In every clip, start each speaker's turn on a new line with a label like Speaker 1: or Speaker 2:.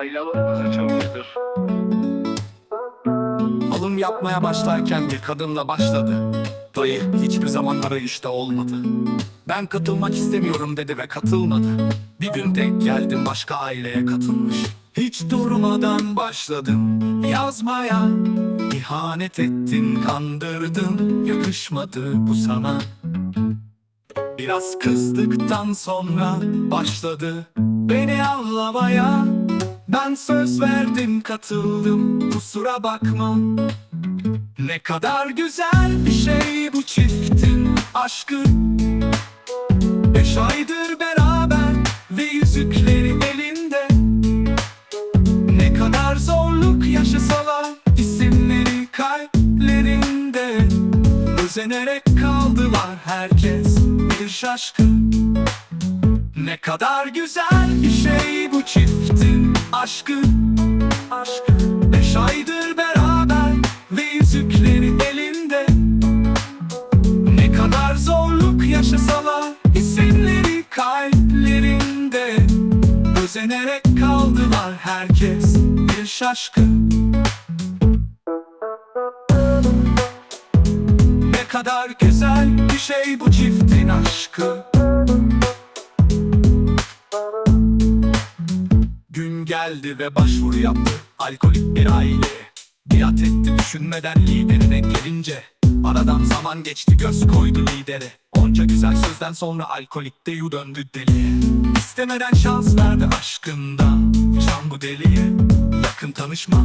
Speaker 1: Aynalarımızı çalmıştır.
Speaker 2: Alım yapmaya başlarken bir kadınla başladı. Dayı hiçbir zaman arayışta olmadı. Ben katılmak istemiyorum dedi ve katılmadı. Bir gün denk geldim başka aileye katılmış. Hiç durmadan başladım yazmaya. İhanet ettin, kandırdın, yakışmadı bu sana. Biraz kızdıktan sonra başladı beni anlamaya. Ben söz verdim katıldım. Kusura bakma. Ne kadar güzel bir şey bu çiftin aşkı. Beş aydır beraber ve yüzükleri elinde. Ne kadar zorluk yaşasalar isimleri kalplerinde. Özenerek kaldılar herkes bir şaşkın. Ne kadar güzel bir şey bu çiftin aşkı Aşkı. Beş aydır beraber ve yüzükleri elinde. Ne kadar zorluk yaşasalar isimleri kalplerinde. Özenerek kaldılar herkes bir şaşkın. Ne kadar güzel bir şey bu çiftin aşkı geldi ve başvuru yaptı. Alkolik bir aileye Biat etti düşünmeden liderine gelince. Aradan zaman geçti göz koydu lidere. Onca güzel sözden sonra alkolik de yu döndü deliye. İstemeden şans verdi aşkından. Can bu deliye. Yakın tanışma.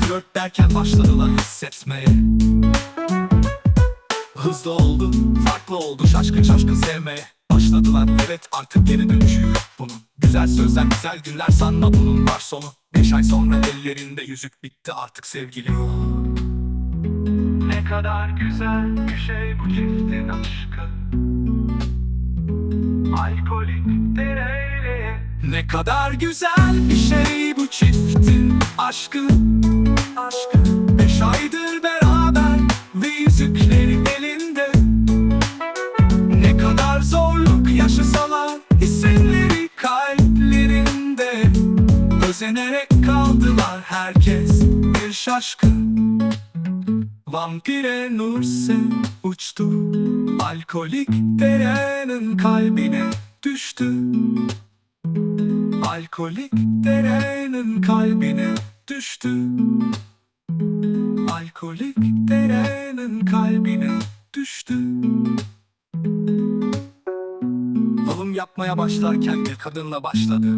Speaker 2: Flört derken başladılar hissetmeye. Hızlı oldu, farklı oldu şaşkın şaşkın sevmeye. Başladılar evet artık geri dönüşü yok bunun Güzel sözler güzel günler sanma bunun var sonu. Beş ay sonra ellerinde yüzük bitti artık sevgili
Speaker 1: Ne kadar güzel bir şey bu çiftin aşkı. Alkolik dereyle
Speaker 2: Ne kadar güzel bir şey bu çiftin aşkı. Aşkı. Beş aydır Özenerek kaldılar herkes bir şaşkın. Vampire Nurse uçtu Alkolik derenin kalbine düştü. Alkolik derenin kalbine düştü. Alkolik derenin kalbine düştü. Alım yapmaya başlarken bir kadınla başladı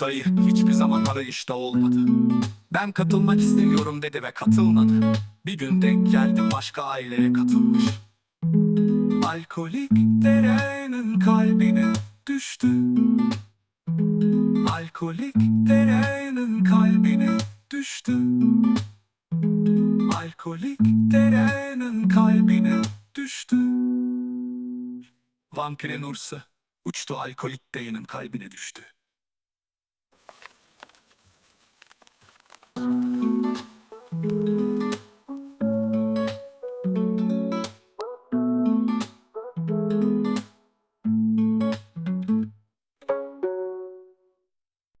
Speaker 2: Dayı hiçbir zaman arayışta olmadı. Ben katılmak istemiyorum dedi ve katılmadı. Bir gün denk geldim başka aileye katılmış. Alkolik derenin kalbine düştü. Alkolik derenin kalbine düştü. Alkolik derenin kalbine düştü. Vampire Nurse uçtu alkolik derenin kalbine düştü